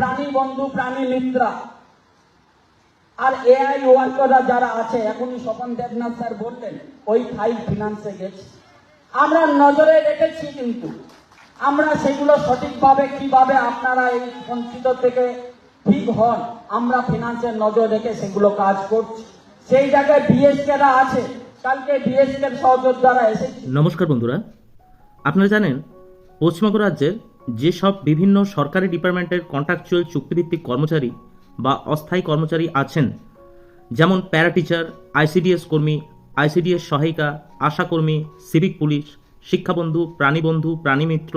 প্রাণী বন্ধু, প্রাণী মিত্রা। আর এআই ওয়ার্কাররা যারা আছে, এখনই স্বপন দেবনাথ স্যার বললেন, ওই ফাইল ফিনান্সে গেছে। আমরা নজরে রেখেছি কিন্তু। আমরা সেগুলো সঠিকভাবে, কীভাবে আপনারা এই বঞ্চিত থেকে ঠিক হন, আমরা ফিনান্সের নজর রেখে সেগুলো কাজ করছি। সেই জায়গায় বিএসকেরা আছে, কালকে বিএসকের সহযোদ্ধারা এসেছে। নমস্কার বন্ধুরা। আপনারা জানেন, পশ্চিমবঙ্গ রাজ্যের যেসব বিভিন্ন সরকারি ডিপার্টমেন্টের কন্ট্রাকচুয়াল চুক্তিভিত্তিক কর্মচারী বা অস্থায়ী কর্মচারী আছেন, যেমন প্যারা টিচার আইসিডিএস কর্মী আইসিডিএস সহায়িকা, আশাকর্মী সিভিক পুলিশ শিক্ষাবন্ধু, প্রাণীবন্ধু, প্রাণীমিত্র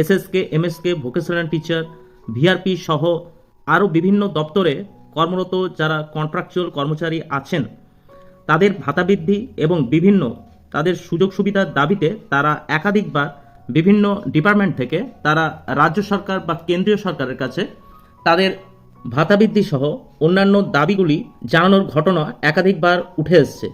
SSK MSK vocational teacher VRP সহ আরও বিভিন্ন দপ্তরে কর্মরত যারা কন্ট্রাকচুয়াল কর্মচারী আছেন, তাদের ভাতা বৃদ্ধি এবং বিভিন্ন তাদের সুযোগ সুবিধার দাবিতে তারা একাধিকবার বিভিন্ন ডিপার্টমেন্ট থেকে তারা রাজ্য সরকার বা কেন্দ্রীয় সরকারের কাছে তাদের ভাতা বৃদ্ধি সহ অন্যান্য দাবিগুলি জানানোর ঘটনা একাধিকবার উঠে এসছে।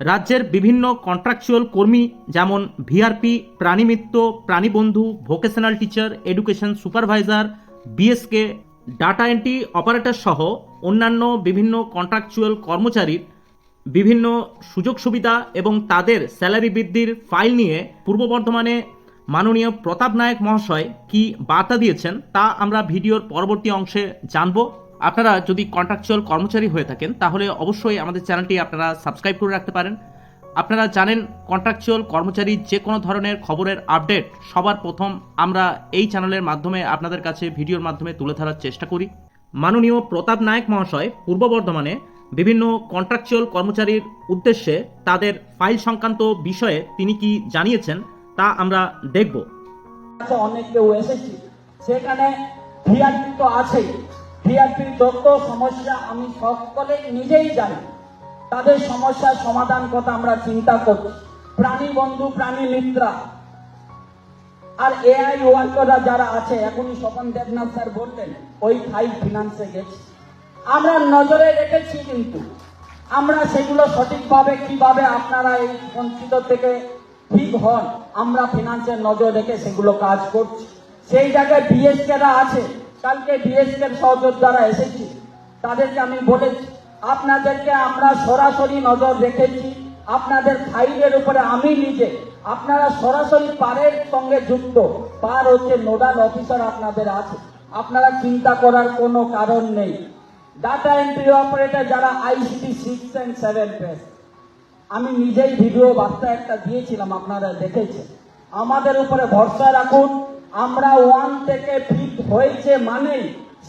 রাজ্যের বিভিন্ন কন্ট্রাকচুয়াল কর্মী যেমন ভিআরপি প্রাণীমিত্র প্রাণীবন্ধু vocational teacher education supervisor BSK data entry operator সহ অন্যান্য বিভিন্ন কন্ট্রাকচুয়াল কর্মচারীর বিভিন্ন সুযোগ সুবিধা এবং তাদের স্যালারি বৃদ্ধির ফাইল নিয়ে পূর্ব বর্ধমানে মাননীয় প্রতাপ নায়ক মহাশয় কি বার্তা দিয়েছেন তা আমরা ভিডিওর পরবর্তী অংশে জানব। আপনারা যদি কন্ট্রাকচুয়াল কর্মচারী হয়ে থাকেন, তাহলে অবশ্যই আমাদের চ্যানেলটি আপনারা সাবস্ক্রাইব করে রাখতে পারেন। আপনারা জানেন কন্ট্রাকচুয়াল কর্মচারী যে কোনো ধরনের খবরের আপডেট সবার প্রথম আমরা এই চ্যানেলের মাধ্যমে আপনাদের কাছে ভিডিওর মাধ্যমে তুলে ধরার চেষ্টা করি। মাননীয় প্রতাপ নায়ক মহাশয় পূর্ব বর্ধমানে বিভিন্ন কন্ট্রাকচুয়াল কর্মচারীর উদ্দেশ্যে তাদের ফাইল সংক্রান্ত বিষয়ে তিনি কি জানিয়েছেন তা আমরা দেখব। অনেক কেউ এসেছি। সেখানে ভিআরপি তো আছেই। ভিআরপির যত সমস্যা আমি সকলে নিজেই জানি। তাদের সমস্যার সমাধান কথা আমরা চিন্তা করছি। প্রাণী বন্ধু, প্রাণী মিত্রা। আর এআই ওয়ার্কাররা যারা আছে, এখনই স্বপন দেবনাথ স্যার বললেন, ওই ফাইল ফিনান্সে গেছে। আমরা নজরে রেখেছি কিন্তু। আমরা সেগুলো সঠিকভাবে, কীভাবে আপনারা এই বঞ্চিত থেকে ঠিক হন আমরা ফিনান্সের নজর রেখে সেগুলো কাজ করছি। সেই জায়গায় বিএসকেরা আছে। কালকে বিএসকের সহযোদ্ধারা এসেছি। তাদেরকে আমি বলেছি, আপনাদেরকে আমরা সরাসরি নজর রেখেছি। আপনাদের ফাইলের উপরে আমি নিজে, আপনারা সরাসরি পারের সঙ্গে যুক্ত। পার হচ্ছে নোডাল অফিসার আপনাদের আছে। আপনারা চিন্তা করার কোনো কারণ নেই। ডাটা এন্ট্রি অপারেটর যারা ICT six and seven pace. আমি নিজেই ভিডিও বার্তা একটা দিয়েছিলাম, আপনারা দেখেছেন। আমাদের উপরে ভরসা রাখুন, আমরা ওয়ান থেকে ফিফ হয়েছে মানেই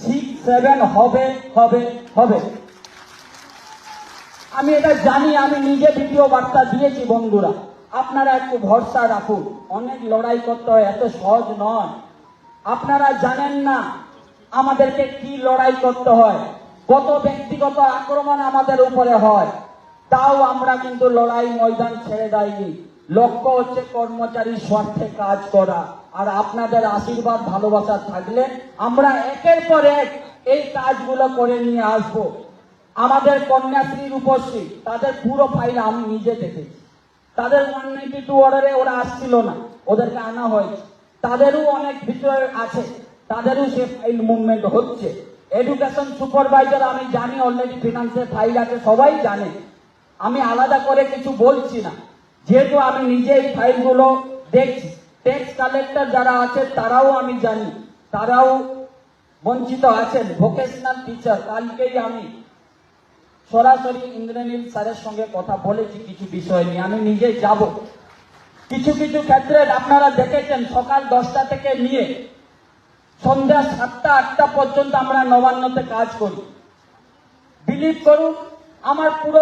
সিক্স সেভেন হবে হবে হবে। আমি এটা জানি, আমি নিজে ভিডিও বার্তা দিয়েছি, বন্ধুরা। আপনারা একটু ভরসা রাখুন, অনেক লড়াই করতে হয়, এত সহজ নয়। আপনারা জানেন না আমাদেরকে কি লড়াই করতে হয়, কত ব্যক্তিগত আক্রমণ আমাদের উপরে হয়। তাও আমরা কিন্তু লড়াই ময়দান ছেড়ে দেয়নি। লক্ষ্য হচ্ছে কর্মচারী স্বার্থে কাজ করা। আর আপনাদের আশীর্বাদ, ভালোবাসা থাকলে আমরা একের পর এক এই কাজগুলো করে নিয়ে আসব। আমাদের কন্যাশ্রী রূপশ্রী তাদের পুরো ফাইল আমি নিজে দেখেছি। তাদের ওয়ান নাইনটি টু অর্ডারে ওরা আসছিল না, ওদেরকে আনা হয়েছে। তাদেরও অনেক ভিতরে আছে, তাদেরও সে ফাইল মুভমেন্ট হচ্ছে। এডুকেশন সুপারভাইজার আমি জানি অলরেডি ফিনান্সের ফাইল আছে, সবাই জানে। আমি আলাদা করে কিছু বলছি না। যেহেতু আমি নিজে এই ফাইলগুলো দেখছি ট্যাক্স কালেক্টর যারা আছে তারাও আমি জানি, তারাও বঞ্চিত আছেন। ভোকেশনাল টিচার কালকেই আমি সরাসরি ইন্দ্রনীল স্যারের সঙ্গে কথা বলেছি কিছু বিষয় নিয়ে। আমি নিজে যাব। কিছু কিছু ক্ষেত্রে আপনারা দেখেছেন, সকাল দশটা থেকে নিয়ে সন্ধ্যা সাতটা, আটটা পর্যন্ত আমরা নবান্নতে কাজ করি। বিলিভ করুন, আমার পুরো